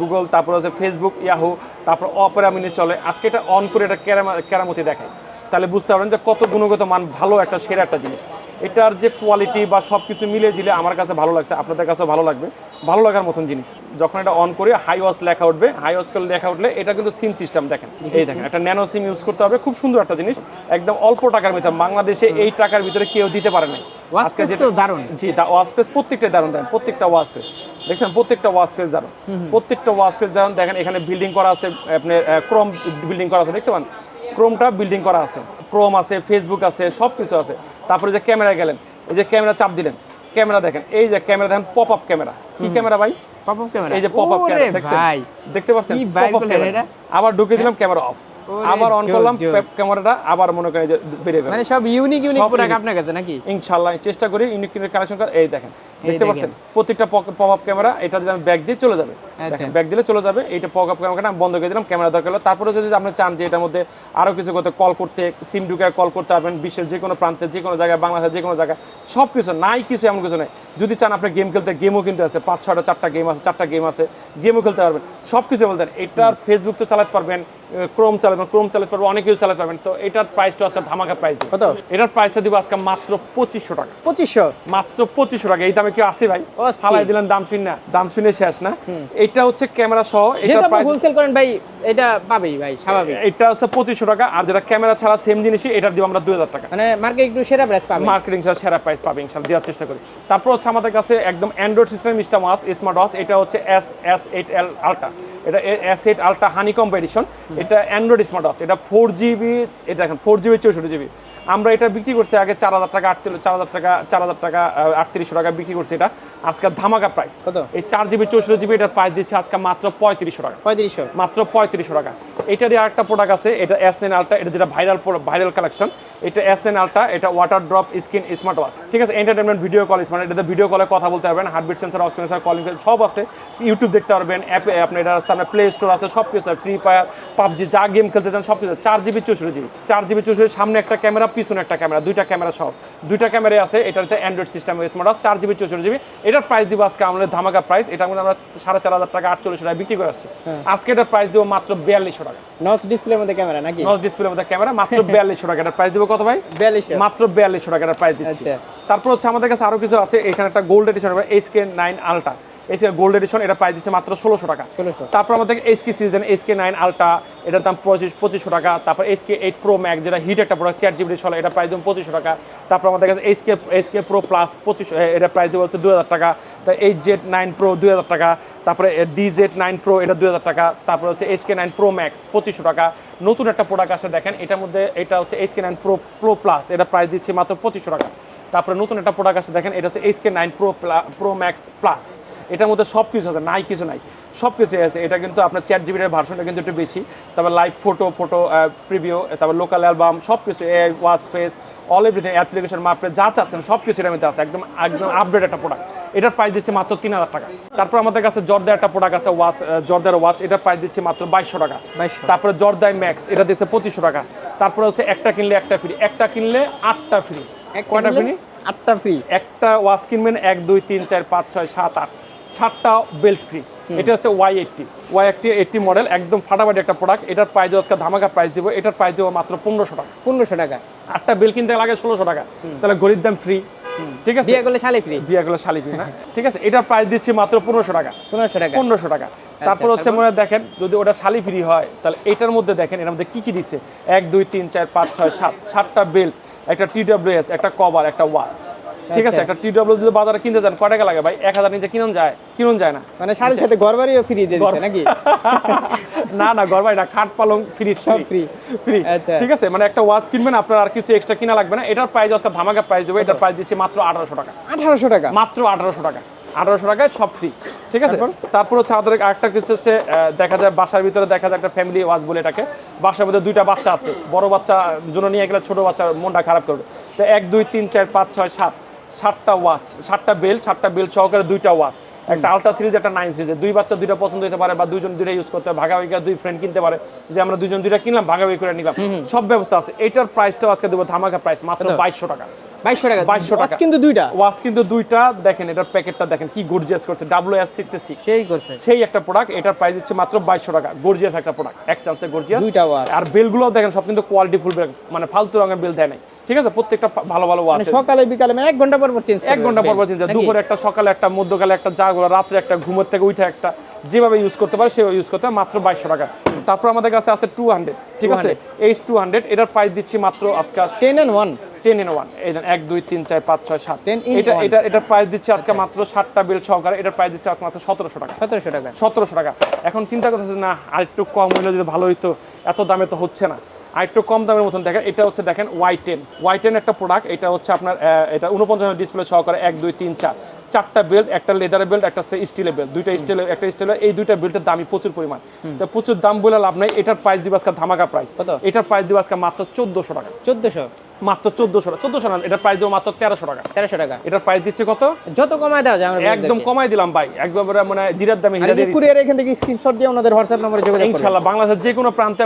Google তারপর হচ্ছে ফেসবুক ইয়াহু তারপর অপেরা মিনি চলে। আজকে এটা অন করে এটা ক্যারামা কেরামতি দেখায় তাহলে বুঝতে পারবেন যে কত গুণগত মান ভালো একটা সেরা একটা জিনিস। এটার যে কোয়ালিটি বা সব কিছু মিলে জিলে আমার কাছে ভালো লাগছে আপনাদের কাছেও ভালো লাগবে। ভালো লাগার মতন জিনিস। যখন এটা অন করি হাই ওয়াস লেখা উঠবে হাই ওয়াস করে লেখা উঠলে এটা কিন্তু সিম সিস্টেম দেখেন। এই দেখেন একটা ন্যানো সিম ইউজ করতে হবে খুব সুন্দর একটা জিনিস। একদম অল্প টাকার ভিতরে বাংলাদেশে এই টাকার ভিতরে কেউ দিতে পারে না ওয়াচ পেস দারুণ। জি দা ওয়াশ প্রত্যেকটা দারুণ দেখেন প্রত্যেকটা ওয়াশ পেজ দেখছেন প্রত্যেকটা ওয়াশ পেজ দারুণ। প্রত্যেকটা ওয়াশ পেজ দারুণ। দেখেন এখানে বিল্ডিং করা আছে আপনার ক্রোম বিল্ডিং করা আছে দেখতে পান? ক্রোমটা বিল্ডিং করা আছে। ক্রোম আছে ফেসবুক আছে সব কিছু আছে। তারপরে যে ক্যামেরা গেলেন এই যে ক্যামেরা চাপ দিলেন ক্যামেরা দেখেন এই যে ক্যামেরা দেখেন পপ আপ ক্যামেরা। কি ক্যামেরা ভাই? Pop up camera. এই যে পপ আপ ক্যামেরা দেখতে পাচ্ছেন? Pop camera। এটা? আবার ঢুকে দিলাম ক্যামেরা অফ আবার অন করলাম ক্যামেরাটা আবার মনে করেন এই বেরিয়ে গেল। মানে সব ইউনিক ইউনিক সব প্রোডাক্ট আপনার কাছে নাকি? ইনশাল্লাহ আমি চেষ্টা করি ইউনিক কালেকশন এই দেখেন দেখতে পাচ্ছেন প্রত্যেকটা পপ আপ ক্যামেরা এটা যদি আমি ব্যাগ দিয়ে চলে যাবে আচ্ছা। দেখেন ব্যাগ দিলে চলে যাবে এইটা পপ আপ ক্যামেরাটা আমি বন্ধ করে দিলাম ক্যামেরা দরকার হলো। তারপরে যদি আপনি চান যে এটার মধ্যে আরও কিছু করতে কল করতে সিম ঢুকে কল করতে পারবেন বিশ্বের যে কোনো প্রান্তে যে কোনো জায়গায় বাংলাদেশের যে কোনো জায়গায় সব কিছু নাই কিছু এমন কিছু নেই। যদি চান আপনি গেম খেলতে গেমও কিন্তু আছে পাঁচ ছটা চারটা গেম আছে চারটা গেম আছে গেমও খেলতে পারবেন। সব কিছু বলতেন এটার ফেসবুক তো চালাতে পারবেন ক্রোম চালাবেন ক্রোম চালাতে পারবেন অনেক কিছু চালাতে পারবেন। তো এটার প্রাইসটা আজকে ধামাকা প্রাইস কত? এটার প্রাইসটা দিব আজকে মাত্র পঁচিশশো টাকা। পঁচিশশো? মাত্র পঁচিশশো টাকা। এই দামে কি আছে ভাই। ফালাই দিলেন দাম শুন না দাম শুনে শেষ না। এটা হচ্ছে ক্যামেরা সহ আপনি প্রাইস হোলসেল করেন ভাই এটা পাবেই ভাই স্বাভাবিক। এটা হচ্ছে পঁচিশশো টাকা। আর যেটা ক্যামেরা ছাড়া সেম জিনিসই এটার দিব আমরা দুই হাজার টাকা। মানে মার্কেট একটু সেরা প্রাইস পাবেন মার্কেটিং ছাড়া সেরা প্রাইস পাবে ইনশাল্লাহ দেওয়ার চেষ্টা করি। তারপর হচ্ছে আমাদের কাছে একদম Android system mister watch smart watch এটা হচ্ছে S S eight L ultra এটা এস এইট আলট্রা হানি কম্পিটিশন এটা অ্যান্ড্রয়েড স্মার্ট ওয়াচ এটা ফোর জিবি এটা দেখেন ফোর জিবি চৌষট্টি জিবি আমরা এটা বিক্রি করছি আগে চার হাজার টাকা আটচল্লিশ চার হাজার টাকা চার হাজার টাকা আটত্রিশশো টাকা বিক্রি করছি এটা। আজকে ধামাকা প্রাইস? এই চার জিবি চৌষট্টি জিবি এটার প্রাইস দিচ্ছে আজকে মাত্র পঁয়ত্রিশশো টাকা। পঁয়ত্রিশশো। মাত্র পঁয়ত্রিশশো টাকা। এটারই আরেকটা প্রোডাক্ট আছে এটা এস নাইন আলটা এটা যেটা ভাইরাল ভাইরাল কালেকশন এটা এস নাইন আলটা এটা water drop screen smart watch ঠিক আছে? এন্টারটেনমেন্ট ভিডিও কল স্মার্ট এটাতে ভিডিও কলে কথা বলতে পারবেন heartbeat sensor oxygen sensor calling সব আছে। ইউটিউব দেখতে পারবেন অ্যাপে আপনার এটা সামনে প্লে স্টোর আছে সব কিছু ফ্রি ফায়ার পাবজি যা গেম খেলতে চান সব কিছু চার জিবি চৌষট্টি জিবি চার জিবি চৌষট্টি সামনে একটা ক্যামেরা পিছনে একটা ক্যামেরা দুইটা ক্যামেরা সব দুইটা ক্যামেরা আছে এটাতে অ্যান্ড্রয়েড সিস্টেম স্মার্ট ওয়াচ চার জিবি চৌষট্টি জিবি এটার প্রাইস দিব আজকে আমাদের ধামাকা প্রাইস এটা আমরা সাড়ে চার হাজার টাকা আটচল্লিশ টাকা বিক্রি করে আসছি। আজকে এটার প্রাইস দিব মাত্র বিয়াল্লিশশো টাকা। নচ ডিসপ্লের মধ্যে ক্যামেরা নাকি? নচ ডিসপ্লের মধ্যে (laughs) ক্যামেরা মাত্র বিয়াল্লিশশো টাকা। এটার প্রাইস দিব কত ভাই? মাত্র বিয়াল্লিশশো টাকা এটার প্রাইস দিচ্ছি। আচ্ছা। তারপর হচ্ছে আমাদের কাছে আরও কিছু আছে এখানে একটা gold edition H K nine H gold edition এটা প্রাইস দিচ্ছে মাত্র ষোলোশো টাকা। ষোলোশো। তারপর আমাদের H K series then H K nine ultra এটার দাম পঁচিশ পঁচিশশো টাকা। তারপর H K eight pro max যেটা হিট একটা প্রোডাক্ট চার জিবি চলে এটা প্রাইস দিন পঁচিশশো টাকা। তারপর আমাদের কাছে H K H K pro plus পঁচিশ এটা প্রাইস দিব হচ্ছে দু হাজার টাকা। তা এইচ জেড নাইন প্রো দুই হাজার টাকা। তারপরে ডি জেড নাইন প্রো এটা দুই হাজার টাকা। তারপর হচ্ছে H K nine pro max পঁচিশশো টাকা। নতুন একটা প্রোডাক্ট আসে দেখেন এটার মধ্যে এটা হচ্ছে H K nine pro pro plus এটা প্রাইস দিচ্ছে মাত্র পঁচিশশো টাকা। তারপরে নতুন একটা প্রোডাক্ট আছে দেখেন এটা হচ্ছে H K nine pro pro max plus এটার মধ্যে সব কিছু আছে নাই কিছু নাই। সব কিছুই আছে। এটা কিন্তু আপনার চ্যাট জিবির ভার্সনটা কিন্তু একটু বেশি। তারপর লাইভ ফটো ফটো প্রিভিউ তারপর লোকাল অ্যালবাম সব কিছু এআই ওয়াস ফেস অল এভরিথিং অ্যাপ্লিকেশন মাপে যা চাচ্ছেন সব কিছু এর মধ্যে আছে। একদম একদম আপডেট একটা প্রোডাক্ট এটার প্রাইস দিচ্ছে মাত্র তিন হাজার টাকা। তারপর আমাদের কাছে জর্দার একটা প্রোডাক্ট আছে ওয়াচ জর্দার ওয়াচ এটার প্রাইস দিচ্ছে মাত্র বাইশশো টাকা। তারপরে জর্দাই ম্যাক্স এটা দিচ্ছে পঁচিশশো টাকা। তারপরে হচ্ছে একটা কিনলে একটা ফ্রি একটা কিনলে আটটা ফ্রি কয়টা ফ্রি আটটা ফ্রি একটা ওয়াচ কিনবেন এক দুই তিন চার পাঁচ ছয় সাত আট। সাতটা বেল্ট ফ্রি। এটা হচ্ছে Y eighty Y eighty eighty model একদম ফাটাফাটি একটা প্রোডাক্ট এটার প্রাইস আজকে ধামাকা প্রাইস দিব। এটার প্রাইস দেবো মাত্র পনেরোশো টাকা। পনেরোশো টাকা। আটটা বেল কিনতে লাগে ষোলোশো টাকা। তাহলে গরিব দাম ফ্রি ঠিক আছে? বিয়ে করলে শালি ফ্রি বিয়াগুলো শালি ফ্রি না? ঠিক আছে? এটার প্রাইস দিচ্ছি মাত্র পনেরোশো টাকা। পনেরোশো টাকা। পনেরোশো টাকা। তারপর হচ্ছে মনে হয় দেখেন যদি ওটা শালি ফ্রি হয় তাহলে এটার মধ্যে দেখেন এর মধ্যে কি কি দিচ্ছে এক দুই তিন চার পাঁচ ছয় সাত। সাতটা বেল্ট একটা টিডব্লিউএস একটা কভার একটা ওয়াচ ঠিক আছে আচ্ছা। একটা টিডব্লিউ যদি বাজারে কিনতে যান কয় টাকা লাগে ভাই? এক হাজার নিচে কিনুন যায় কিনুন যায় না। মানে শালির সাথে ঘর বাড়িও ফ্রি দিয়ে দিচ্ছে নাকি? (laughs) না না গড় ভাই না খাট পালং ফ্রি সব ফ্রি ফ্রি আচ্ছা। ঠিক আছে মানে একটা ওয়াচ কিনবেন আপনার আর কিছু এক্সট্রা কিনা লাগবে না। এটার প্রাইস আজকে ধামাকা প্রাইস দেবো এটার প্রাইস দিচ্ছে মাত্র আঠারোশো টাকা। আঠারোশো টাকা? মাত্র আঠারোশো টাকা। আঠারোশো টাকায় সব ফ্রি ঠিক আছে? তারপর? তারপর হচ্ছে আমাদের আরেকটা কিছু হচ্ছে দেখা যায় বাসার ভিতরে দেখা যায় একটা ফ্যামিলি ওয়াচ বলে এটাকে। বাসার ভিতরে দুইটা বাচ্চা আছে। বড় বাচ্চা জন্য নিয়ে গেলে ছোট বাচ্চার মনটা খারাপ করবে। তো এক দুই তিন চার পাঁচ ছয় সাত। সাতটা ওয়াচ সাতটা বেল সাতটা বেল সহকারে দুইটা ওয়াচ একটা আলট্রা সিরিজ একটা নাইন সিরিজ দুই বাচ্চা দুইটা পছন্দ হতে পারে বা দুইজন দুইটা ইউজ করতে পারে ভাগাভাগি করে দুই ফ্রেন্ড কিনতে পারে। যে আমরা দুইজন দুইটা কিনলাম ভাগাভাগি করে নিলাম। সব ব্যবস্থা আছে। এটার প্রাইসটাও আজকে দেবো ধামাকা প্রাইস মাত্র বাইশশো টাকা। বাইশশো টাকা। 2200 টাকা। কিন্তু দুইটা। ওয়াচ কিন্তু দুইটা। দেখেন এটার প্যাকেটটা দেখেন কি গর্জিয়াস করছে। ডাব্লিউ এস সিক্সটি সিক্স সেই করছে। সেই একটা প্রোডাক্ট এটার প্রাইস হচ্ছে মাত্র বাইশশো টাকা। গর্জিয়াস একটা প্রোডাক্ট এক চান্সে গর্জিয়াস দুইটা watch। আর বেলগুলো দেখেন সব কিন্তু কোয়ালিটি ফুল মানে ফালতু রঙের বেল দেয় নাই। ঠিক আছে? প্রত্যেকটা ভালো ভালো মানে সকালে বিকালে মানে এক ঘণ্টা পর পর চেঞ্জ এক ঘণ্টা পর পর চিন্তা দুপুরে একটা সকালে একটা মধ্যকালে একটা জাগুলো রাত্রে একটা ঘুমের থেকে উঠে একটা যেভাবে ইউজ করতে পারে সেভাবে ইউজ করতে হয় মাত্র বাইশশো টাকা। তারপর আমাদের কাছে আছে টু হান্ড্রেড ঠিক আছে? এইচ টু হান্ড্রেড এটার প্রাইস দিচ্ছি মাত্র আজকে ten and one ten in one এই এক দুই তিন চার পাঁচ ছয় সাত। 10 in এটা এটা এটার প্রাইস দিচ্ছে আজকে মাত্র সাতটা বিল সহকারে। এটার প্রাইস দিচ্ছে আজকে মাত্র সতেরোশো টাকা। সতেরোশো টাকা। সতেরোশো টাকা। এখন চিন্তা করতেছে না আর একটু কম হইলে যদি ভালো হইতো এত দামে তো হচ্ছে না। আর একটু কম দামের মতন দেখেন এটা হচ্ছে দেখেন ওয়াই টেন ওয়াই টেন একটা প্রোডাক্ট এটা হচ্ছে আপনার এটা উনপঞ্চাশ ডিসপ্লে সহকারে এক দুই তিন চার। চারটা বেল্ট একটা লেদারের বেল্ট একটা স্টিলের বেল্ট দুইটা স্টিলের একটা স্টিলের এই দুইটা বেল্টের দামই প্রচুর পরিমাণ। তো প্রচুর দাম বলে লাভ নাই এটার প্রাইস দিব আজকে ধামাকা প্রাইস কত? এটার প্রাইস দিব আজকে মাত্র চোদ্দোশো টাকা। চোদ্দশো? মাত্র চোদ্দোশো টাকা। চোদ্দোশো না এটার প্রাইস দেবো মাত্র তেরোশো টাকা। তেরোশো টাকা। এটার প্রাইস দিচ্ছে কত? যত কমায় দেওয়া যায় একদম কমাই দিলাম ভাই। একদম মানে জিরার দামে কুরিয়ার এখান থেকে স্ক্রিনশট দিয়ে ওনাদের হোয়াটসঅ্যাপ নম্বরে যোগাযোগ করবেন। ইনশাল্লাহ বাংলাদেশের যে কোনো প্রান্তে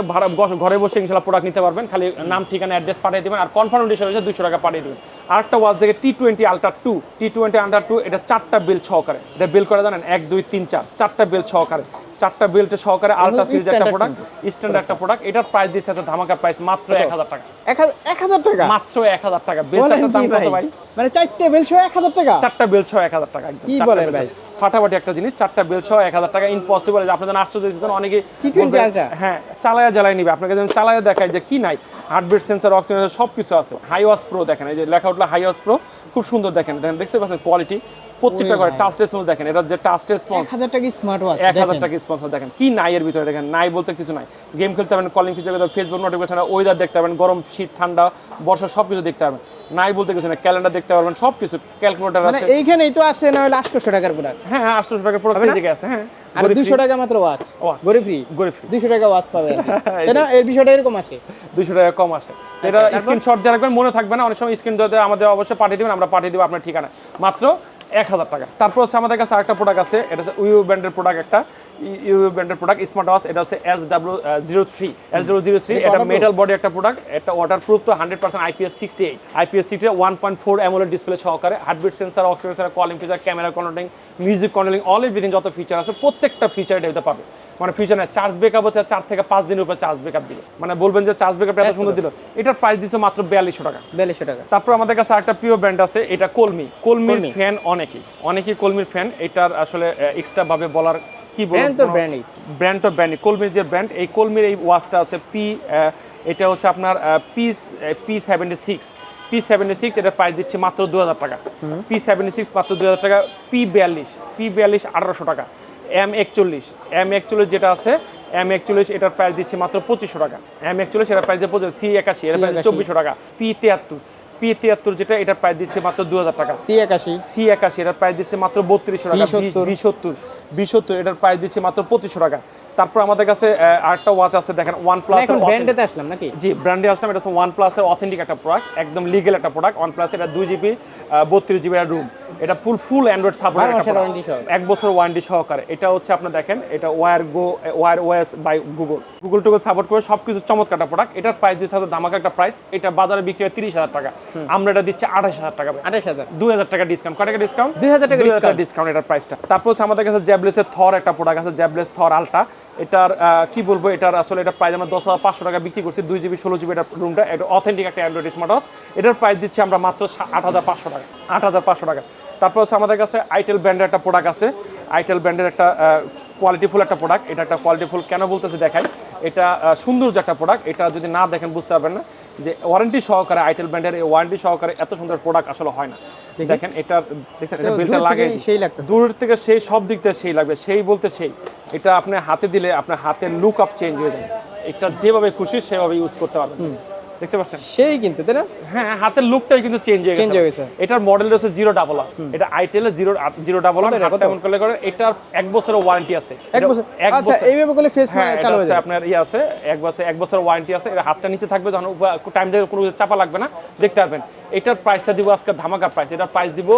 ঘরে বসে ইনশাল্লাহ প্রোডাক্ট নিতে পারবেন। খালি নাম ঠিকানা অ্যাড্রেস পাঠিয়ে দেবেন আর কনফার্ম ডিশ হচ্ছে দুশো টাকা পাঠিয়ে দেবেন। আরেকটা ওয়াচ দেখে T twenty ultra two T twenty ultra two এটা চারটা বেল সহকারে। এটা বেল করে জানেন? এক, দুই, তিন, চার, চারটা বেল সহকারে। চারটা বেল্টের সহকারে আলট্রা সিরিজ একটা প্রোডাক্ট স্ট্যান্ডার্ড একটা প্রোডাক্ট এটার প্রাইস দিচ্ছে একটা ধামাকা প্রাইস মাত্র এক হাজার টাকা। এক হাজার- এক হাজার টাকা? মাত্র এক হাজার টাকা। বেল বলেন দাম কত ভাই? মানে চারটে বেল সহ এক হাজার টাকা? চারটা বেল সহ এক হাজার টাকা কি বলেন ভাই? ফাটাফাটি একটা জিনিস চারটা বেল সহ এক হাজার টাকা। ইম্পসিবল আপনি যেন আশ্চর্য দিতেন অনেকে T20 বলবে, হ্যাঁ চালায়া জ্বালাই নিবে। আপনাকে যেন চালায়া দেখায় যে কি নাই। হার্টবিট সেন্সার অক্সিজেন সব কিছু আছে। হাইওয়াস প্রো দেখেন এই যে লেখা উঠল হাইওয়াস প্রো খুব সুন্দর দেখেন। দেখেন দেখতে পাচ্ছেন কোয়ালিটি প্রত্যেকটা করে টাচ রেসপন্স দেখেন এটা যে টাচ রেসপন্স এক হাজার টাকা স্মার্ট ওয়াচ এক হাজার টাকা স্পন্সর দেখেন। কি নাই এর ভিতরে দেখেন নাই বলতে কিছু নাই। গেম খেলতে পারবেন calling feature Facebook notification weather দেখতে পারবেন গরম শীত ঠান্ডা বর্ষা সব কিছু দেখতে পারবেন। নাই বলতে কিছু না ক্যালেন্ডার দেখতে পারবেন সব কিছু ক্যালকুলেটার মানে আছে। এইখানেই তো আছে না হলে আটশোশো টাকার প্রোডাক্ট হ্যাঁ হ্যাঁ আটশোশো টাকার জায়গায় আছে হ্যাঁ। আর দুশো টাকা মাত্র ওয়াচ গরি ফ্রি গরিব ফ্রি দুশো টাকা ওয়াচ পাবেন তাই না? এই বিষয়টা এরকম আছে দুশো টাকা কম আসে। এটা স্ক্রিনশট দিয়ে রাখবেন মনে থাকবে না অনেক সময় স্ক্রিন আমাদের অবশ্যই পাঠিয়ে দেবেন আমরা পাঠিয়ে দেবো আপনার ঠিকানা মাত্র এক হাজার টাকা। তারপর হচ্ছে আমাদের কাছে আরেকটা প্রোডাক্ট আছে, এটা হচ্ছে ইউ ব্র্যান্ডের প্রোডাক্ট একটা। ইউ ব্র্যান্ডের প্রোডাক্ট স্মার্ট ওয়াচ এটা হচ্ছে S W zero three S W zero three এটা মেটাল বডি একটা প্রোডাক্ট এটা ওয়াটার প্রুফ তো hundred percent IPS sixty eight IPS sixty one point four AMOLED display সহকারে heartbeat sensor oxygen sensor calling feature camera controlling music controlling all everything যত feature আছে প্রত্যেকটা feature এটা পাবে। মানে ফিচার না চার্জ ব্যাকআপ হচ্ছে চার থেকে পাঁচ দিনের উপরে চার্জ ব্যাকআপ দিল মানে বলবেন যে চার্জ ব্যাকআপ এত সুন্দর দিল এটার প্রাইস দিচ্ছে মাত্র বিয়াল্লিশশো টাকা। বিয়াল্লিশশো টাকা। তারপর আমাদের কাছে একটা প্রিয় ব্র্যান্ড আছে এটা কলমি কলমির ফ্যান অনেকেই অনেকেই কলমির ফ্যান এটার আসলে এক্সট্রা ভাবে বলার কি ব্র্যান্ড তো ব্র্যান্ডই ব্র্যান্ড তো ব্র্যান্ড কলমির যে ব্র্যান্ড এই কলমির এই ওয়াচটা আছে পি এটা হচ্ছে আপনার piece P seventy six P seventy six এটা প্রাইস দিচ্ছে মাত্র দু হাজার টাকা পি সেভেন্টি সিক্স মাত্র দু হাজার টাকা পি বিয়াল্লিশ। পি বিয়াল্লিশ আঠারোশো টাকা। এম একচল্লিশ। এম একচল্লিশ যেটা আছে এম একচল্লিশ এটার প্রাইস দিচ্ছে মাত্র পঁচিশশো টাকা। এম একচল্লিশ এটার প্রাইস দিয়ে পঁচিশ সি একাশি এটার প্রাইস চব্বিশশো টাকা। পি তিয়াত্তর। পি তিয়াত্তর যেটা এটার প্রাইস দিচ্ছে মাত্র দু হাজার টাকা। সি একাশি সি একাশি এটার প্রায় দিচ্ছে মাত্র বত্রিশশো টাকা B70 বি সত্তর বি এটার প্রাইস দিচ্ছে মাত্র পঁচিশশো টাকা। তারপর আমাদের কাছে আরেকটা ওয়াচ আছে দেখেন ওয়ান প্লাস এখন ব্র্যান্ডেতে আসলাম নাকি? জি ব্র্যান্ডে আসলাম এটা হচ্ছে ওয়ান প্লাসের অথেন্টিক একটা প্রোডাক্ট একদম লিগেল একটা প্রোডাক্ট ওয়ান প্লাস এটা দুই জিবি বত্রিশ জিবি রুম এটা ফুল ফুল অ্যান্ড্রয়েড সাপোর্ট। এক বছর ওয়ারেন্টি সহকারে। এটা হচ্ছে আপনার দেখেন এটা wear go wear OS by Google Google toggle support করে সব কিছু চমৎকার একটা প্রোডাক্ট এটার প্রাইস দিচ্ছে হচ্ছে দামাকা একটা প্রাইস এটা বাজারে বিক্রি হয় তিরিশ হাজার টাকা। আমরা এটা দিচ্ছি আঠাশ হাজার টাকা আঠাশ হাজার। দুই হাজার টাকা ডিসকাউন্ট কয় টাকা ডিসকাউন্ট 2000 টাকা ডিসকাউন্ট এটার প্রাইসটা তারপর হচ্ছে আমাদের কাছে জ্যাবলেসের থর একটা প্রোডাক্ট আছে জ্যাবলেস থর আলটা এটার কি বলব এটার, আসলে এটা প্রাইস আমরা দশ হাজার পাঁচশো টাকা বিক্রি করছি, দুই জিবি ষোলো জিবি এটা রুমটা একটা অথেন্টিক একটা অ্যান্ড্রয়েড স্মার্ট ওয়াচ এটার প্রাইস দিচ্ছি আমরা মাত্র আট হাজার পাঁচশো টাকা, আট হাজার পাঁচশো টাকা। তারপর হচ্ছে আমাদের কাছে আইটেল ব্র্যান্ডের একটা প্রোডাক্ট আছে। আইটেল ব্র্যান্ডের একটা কোয়ালিটিফুল একটা প্রোডাক্ট এটা একটা কোয়ালিটিফুল কেন বলতেছে দেখাই। এটা সুন্দর যে একটা প্রোডাক্ট এটা যদি না দেখেন বুঝতে পারবেন না। যে ওয়ারেন্টি সহকারে আইটেল ব্র্যান্ডের এই ওয়ারেন্টি সহকারে এত সুন্দর প্রোডাক্ট আসলে হয় না। দেখেন এটা দেখছেন এটা বিলটা লাগে। সেই লাগতেছে। দূর থেকে সেই সব দিক থেকে সেই লাগবে সেই বলতে সেই। এটা আপনি হাতে দিলে আপনার হাতের লুক আপ চেঞ্জ হয়ে যায় এটা যেভাবে খুশি সেভাবে ইউজ করতে পারবেন। দেখতে পাচ্ছেন? সেই কিন্তু তাই না? হ্যাঁ হাতের লুকটাই কিন্তু চেঞ্জ হয়ে গেছে। হয়ে গেছে। এটার মডেল জিরো ডাবল এটা আইটেল জিরো জিরো ডাবল এমন করলে করে এটার এক বছরের ওয়ারেন্টি আছে। এক বছর আচ্ছা এইভাবে করলে ফেস হ্যাঁ মানে চালু হয়ে যাবে। আপনার ইয়ে আছে এক বছর এক ওয়ারেন্টি আছে। এটা হাতটা নিচে থাকবে যখন টাইম দিয়ে কোনো চাপা লাগবে না। দেখতে পারবেন এটার প্রাইসটা দিব আজকে ধামাকা প্রাইস এটার প্রাইস দিব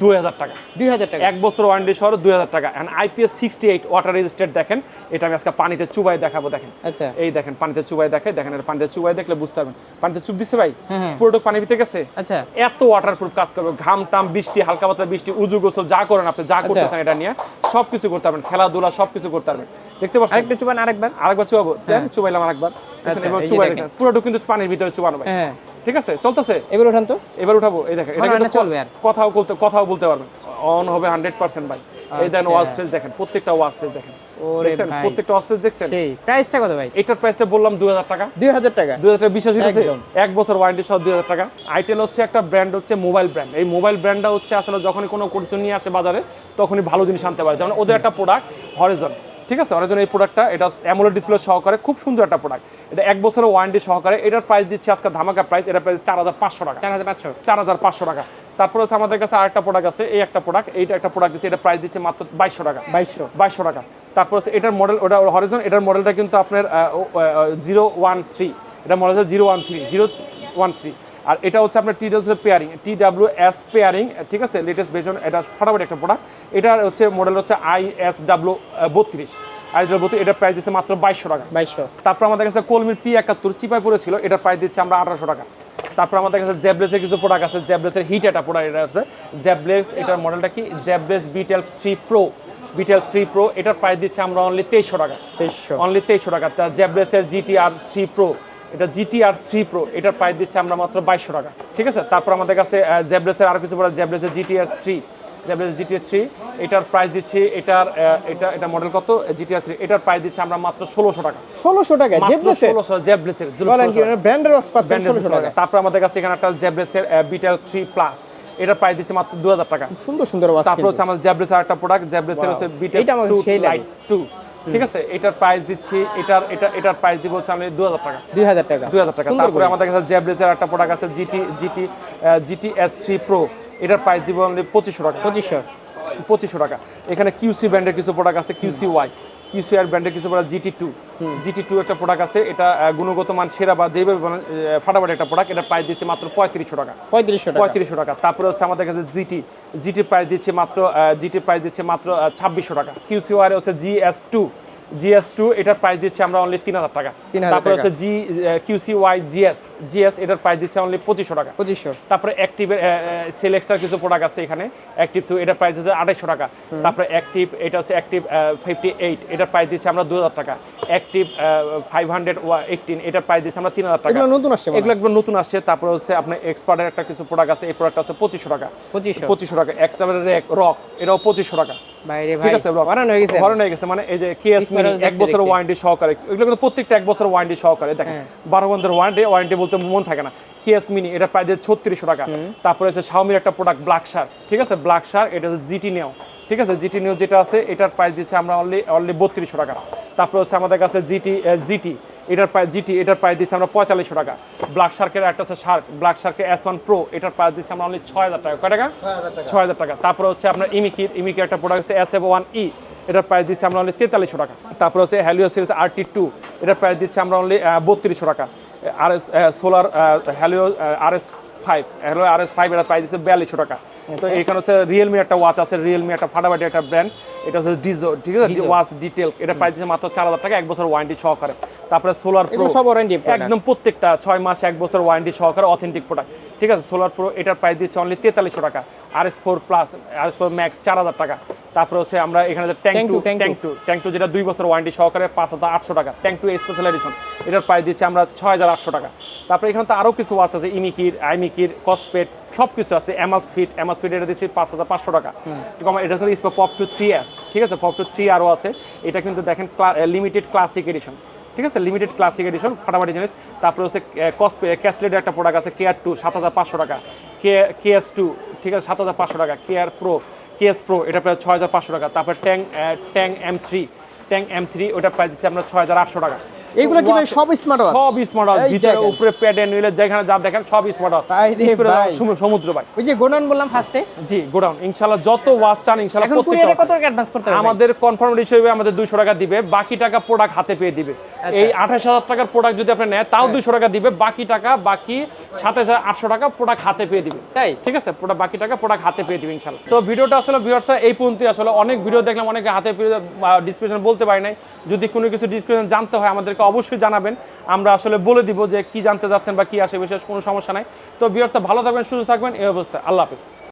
দুই হাজার টাকা। দুই হাজার টাকা। এক বছর ওয়ারেন্টি সহ দুই হাজার টাকা। And IPS sixty eight water registered দেখেন এটা আমি আজকে পানিতে চুবাই দেখাবো দেখেন। আচ্ছা। এই দেখেন পানিতে চুবাই দেখে দেখেন এটা পানিতে চুবাই দেখলে বুঝতে পারবেন। পানিতে চুপ দিছে ভাই হ্যাঁ, হ্যাঁ। পুরোটা পানি ভিতরে গেছে। আচ্ছা। এত ওয়াটারপ্রুফ কাজ করবে ঘাম টাম বৃষ্টি হালকা পাতলা বৃষ্টি উজু গোসল যা করেন আপনি যা করতে আচ্ছা। চান এটা নিয়ে সব কিছু করতে পারবেন খেলাধুলা সব কিছু করতে পারবেন। দেখতে পাচ্ছেন? আরেকটা চুপান আরেকবার। আরেকবার চুবাবো। দেন চুবাইলাম আরেকবার। আচ্ছা, পুরোটা কিন্তু পানির ভিতরে চুবানো ভাই। হ্যাঁ। ঠিক আছে? চলতেছে? এবার ওঠান তো। এবার উঠাবো। এই দেখেন এটা কথাও বলতে কথাও বলতে পারবেন। অন হবে হান্ড্রেড পার্সেন্ট ভাই। এই দেন আচ্ছা। ওয়াশ স্পেস দেখেন প্রত্যেকটা ওয়াশ স্পেস দেখেন। ওরে ভাই প্রত্যেকটা ওয়াশ স্পেস দেখছেন? সেই প্রাইসটা কত ভাই? এটার প্রাইসটা বললাম দুই হাজার টাকা। দুই হাজার টাকা। দুই হাজার টাকা বিশ্বাস হইতেছে? এক বছর ওয়ারেন্টি সহ দুই হাজার টাকা। আইটেল হচ্ছে একটা ব্র্যান্ড হচ্ছে মোবাইল ব্র্যান্ড এই মোবাইল ব্র্যান্ডটা হচ্ছে আসলে যখনই কোনো কোর্স নিয়ে আসে বাজারে তখনই ভালো জিনিস আনতে পারে। যেমন ওদের একটা প্রোডাক্ট হরিজন ঠিক আছে? অরিজন এই প্রোডাক্টটা এটা অ্যামোলেড ডিসপ্লে সহকারে খুব সুন্দর একটা প্রোডাক্ট এটা এক বছরের ওয়ারেন্টি সহকারে এটার প্রাইস দিচ্ছে আজকে ধামাকা প্রাইস এটা প্রাইস চার হাজার পাঁচশো টাকা। চার হাজার পাঁচশো। চার হাজার পাঁচশো টাকা। তারপর হচ্ছে আমাদের কাছে আরেকটা প্রোডাক্ট আছে এই একটা প্রোডাক্ট এইটা একটা প্রোডাক্ট দিচ্ছে এটা প্রাইস দিচ্ছে মাত্র বাইশশো টাকা। বাইশশো। বাইশশো টাকা। তারপর হচ্ছে এটার মডেল ওটা হরিজন এটার মডেলটা কিন্তু আপনার জিরো ওয়ান থ্রি এটা মডেল হচ্ছে zero one three zero one three আর এটা হচ্ছে আপনার T W pairing T W S pairing ঠিক আছে? লেটেস্ট ভের্সন এটা ফাটাফাটি একটা প্রোডাক্ট এটার হচ্ছে মডেল হচ্ছে আই এস ডাব্লিউ বত্রিশ। আই ডাব্লিউ বত্রিশ এটার প্রাইস দিচ্ছে মাত্র বাইশশো টাকা। বাইশশো। তারপর আমাদের কাছে কলমির পি একাত্তর চিপায় পড়েছিল এটার প্রাইস দিচ্ছে আমরা আঠারোশো টাকা। তারপর আমাদের কাছে জ্যাবলেসের কিছু প্রোডাক্ট আছে জ্যাবলেসের হিট একটা প্রোডাক্ট এটা আছে। জ্যাবলেস এটার মডেলটা কি? Zeblaze Btalk three pro Btalk three pro এটার প্রাইস দিচ্ছে আমরা অনলি তেইশশো টাকা। তেইশশো। অনলি তেইশশো টাকা। তা জ্যাবলেসের জিটিআর থ্রি প্রো এটা জিটিআর থ্রি প্রো এটার প্রাইস দিচ্ছে আমরা মাত্র বাইশশো টাকা। ঠিক আছে? তারপর আমাদের কাছে জ্যাবলেসের আরও কিছু product জ্যাবলেসের GTS three Zeblaze GTS three এটার প্রাইস দিচ্ছি এটার এটা এটা মডেল কত? জিটিআর থ্রি এটার প্রাইস দিচ্ছে আমরা মাত্র ষোলোশো টাকা। ষোলোশো টাকা ষোলোশো জ্যাবলেসের ব্র্যান্ডের ষোলোশো টাকা। তারপর আমাদের কাছে এখানে একটা জ্যাবলেসের বিটেল থ্রি প্লাস এটার প্রাইস দিচ্ছে মাত্র দু হাজার টাকা। সুন্দর সুন্দর তারপর হচ্ছে আমাদের জ্যাবলেসের একটা প্রোডাক্ট জ্যাবলেসের. হচ্ছে বিটেল টু লাইট টু ঠিক আছে? এটার প্রাইস দিচ্ছি এটার এটা এটার প্রাইস দিব হচ্ছে আমি দু হাজার টাকা। দুই হাজার টাকা। দুই হাজার টাকা। তারপরে আমাদের কাছে জ্যাবলেজের একটা প্রোডাক্ট আছে GT GT GT S three pro এটার প্রাইস দিব আমি পঁচিশশো টাকা। পঁচিশশো। পঁচিশশো টাকা। এখানে কিউসি ব্র্যান্ডের কিছু প্রোডাক্ট আছে কিউসি ওয়াই কিউসি এয়ার ব্র্যান্ডের কিছু product GT two GT two একটা প্রোডাক্ট আছে এটা গুণগত মান সেরা বা যেভাবে ফাটাফাটি একটা প্রোডাক্ট এটা প্রাইস দিচ্ছে মাত্র পঁয়ত্রিশশো টাকা। পঁয়ত্রিশশো টাকা। পঁয়ত্রিশশো টাকা। তারপরে হচ্ছে আমাদের কাছে জিটি জিটি প্রাইস দিচ্ছে মাত্র জিটি প্রাইস দিচ্ছে মাত্র ছাব্বিশশো টাকা। কিউসিআর হচ্ছে হচ্ছে জিএস টু জিএস টু এটার প্রাইস দিচ্ছে আমরা অনলি তিন হাজার টাকা তারপরে হচ্ছে G QC Y GS GS এটার প্রাইস দিচ্ছে অনলি পঁচিশশো টাকা। পঁচিশশো। তারপরে অ্যাক্টিভের সেল এক্সট্রার কিছু প্রোডাক্ট আছে এখানে। অ্যাক্টিভ টু এটার প্রাইস হচ্ছে আড়াইশো টাকা। তারপরে অ্যাক্টিভ এটা হচ্ছে অ্যাক্টিভ ফিফটি এইট এটার প্রাইস দিচ্ছে আমরা দু হাজার টাকা অ্যাক্টিভ ফাইভ হান্ড্রেড এইটিন এটার প্রাইস দিচ্ছে আমরা তিন হাজার টাকা। এগুলো নতুন আসছে এগুলো একবার নতুন আসছে তারপরে হচ্ছে আপনার এক্সপার্টের একটা কিছু প্রোডাক্ট আছে এই প্রোডাক্ট আছে পঁচিশশো টাকা। পঁচিশশো। পঁচিশশো টাকা। এক্সট্রা রক এটাও পঁচিশশো টাকা। ঠিক আছে হয়ে গেছে। হয়ে গেছে মানে এই যে কেএস মিনি এক বছরের ওয়ারেন্টি সহকারে। এগুলো কিন্তু প্রত্যেকটা এক বছরের ওয়ারেন্টি সহকারে দেখেন। হ্যাঁ। বারো ওয়ারেন্টি ওয়ারেন্টি বলতে মন থাকে না। কেএস মিনি এটা প্রায় ছত্রিশশো টাকা। তারপরে হচ্ছে শাওমির একটা প্রোডাক্ট ব্ল্যাক সার ঠিক আছে? ব্ল্যাক সার এটা হচ্ছে জিটি নেও ঠিক আছে? জিটি নিউ যেটা আছে এটার প্রাইস দিচ্ছে আমরা অনলি অনলি বত্রিশশো টাকা। তারপরে হচ্ছে আমাদের কাছে জিটি জিটি এটার প্রাইস জিটি এটার প্রাইস দিচ্ছে আমরা পঁয়তাল্লিশশো টাকা। ব্ল্যাক শার্কের একটা আছে শার্ক ব্ল্যাক শার্কের এস ওয়ান প্রো এটার প্রাইস দিচ্ছে আমরা অনলি ছয় হাজার টাকা। কয় টাকা? ছয় হাজার টাকা। তারপরে হচ্ছে আপনার ইমিকির ইমিকির একটা প্রোডাক্ট আছে এস এফ ওয়ান ই এটার প্রাইস দিচ্ছে আমরা অনলি তেতাল্লিশশো টাকা। তারপরে হচ্ছে Helio series R T two এটার প্রাইস দিচ্ছে আমরা অনলি বত্রিশশো টাকা। R S solar Helio R S five hello R S five এটার প্রাইস দিচ্ছে বিয়াল্লিশশো টাকা। তো এখানে হচ্ছে রিয়েলমি একটা ওয়াচ আছে রিয়েলমি একটা ফাটাফাটি একটা ব্র্যান্ড এটা হচ্ছে ডিজো ঠিক আছে? ওয়াচ ডিটেল এটা প্রাইস দিচ্ছে মাত্র চার হাজার টাকা এক বছর ওয়ারেন্টি সহকারে। তারপরে সোলার প্রো সব ওয়ারেন্টি একদম প্রত্যেকটা ছয় মাস এক বছর ওয়ারেন্টি সহকারে অথেন্টিক প্রোডাক্ট ঠিক আছে? সোলার প্রো এটার প্রাইস দিচ্ছে অনলি তেতাল্লিশশো টাকা। R S four plus R S four max চার হাজার টাকা। তারপরে হচ্ছে আমরা এখানে tank Tank two. Tank two tank two যেটা দুই বছর ওয়ারেন্টি সহকারে পাঁচ হাজার আটশো টাকা। ট্যাঙ্ক টু স্পেশাল এডিশন এটার প্রাইস দিচ্ছে আমরা ছয় হাজার আটশো টাকা। তারপরে এখানে তো আরও কিছু ওয়াচ আছে ইমিকির আইমিকির কসপেট সব কিছু আছে। এমাস ফিট এমাস ফিট এটা দিচ্ছি পাঁচ হাজার পাঁচশো টাকা। এটা কিন্তু ইস্পা পপ টু থ্রি এস ঠিক আছে? পপ টু থ্রি আরও আছে। এটা কিন্তু দেখেন লিমিটেড ক্লাসিক এডিশন ঠিক আছে? লিমিটেড ক্লাসিক এডিশন ফাটাফাটি জিনিস। তারপরে হচ্ছে কসপে ক্যাসলেটের একটা প্রোডাক্ট আছে কেয়ার টু সাত হাজার পাঁচশো টাকা। কে কেএস টু ঠিক আছে, সাত হাজার পাঁচশো টাকা। K R pro KS pro এটা প্রায় ছয় হাজার পাঁচশো টাকা। তারপর tank tank M three tank M three ওটা প্রায় দিচ্ছে আপনার ছয় হাজার আটশো টাকা। এগুলো কি ভাই সব স্মার্ট ওয়াচ সব স্মার্ট ওয়াচ ভিতরে উপরে প্যাডে নিলে যেখানে যা দেখেন সব স্মার্ট ওয়াচ। সমুদ্র ভাই। ওই যে গোডাউন বললাম ফার্স্টে জি গোডাউন। ইনশাল্লাহ যত ওয়াচ চান ইনশাল্লাহ এখন প্রত্যেকটা কত টাকা অ্যাডভান্স করতে হবে আমাদের কনফার্ম হিসেবে আমাদের দুইশো টাকা দিবে বাকি টাকা প্রোডাক্ট হাতে পেয়ে দিবে। আচ্ছা। এই আঠাশ হাজার টাকার প্রোডাক্ট যদি আপনি নেয় তাও দুইশো টাকা দিবে বাকি টাকা বাকি সাতাশ হাজার আটশো টাকা প্রোডাক্ট হাতে পেয়ে দিবে। তাই? ঠিক আছে? প্রোডাক্ট বাকি টাকা প্রোডাক্ট হাতে পেয়ে দিবে ইনশাল্লাহ তো ভিডিওটা আসলে ভিউয়ার্স এই পর্যন্তই আসলে। অনেক ভিডিও দেখলাম অনেকে হাতে পেয়ে ডিসক্রিপশন বলতে পারি নাই। যদি কোনো কিছু ডিসক্রিপশন জানতে হয় আমাদেরকে অবশ্যই জানাবেন। আমরা আসলে বলে দিব যে কি জানতে যাচ্ছেন বা কি আসে, বিশেষ কোনো সমস্যা নাই। তো ভিউয়ার্সটা ভালো থাকবেন, সুস্থ থাকবেন, এই অবস্থায়। আল্লাহ হাফিজ।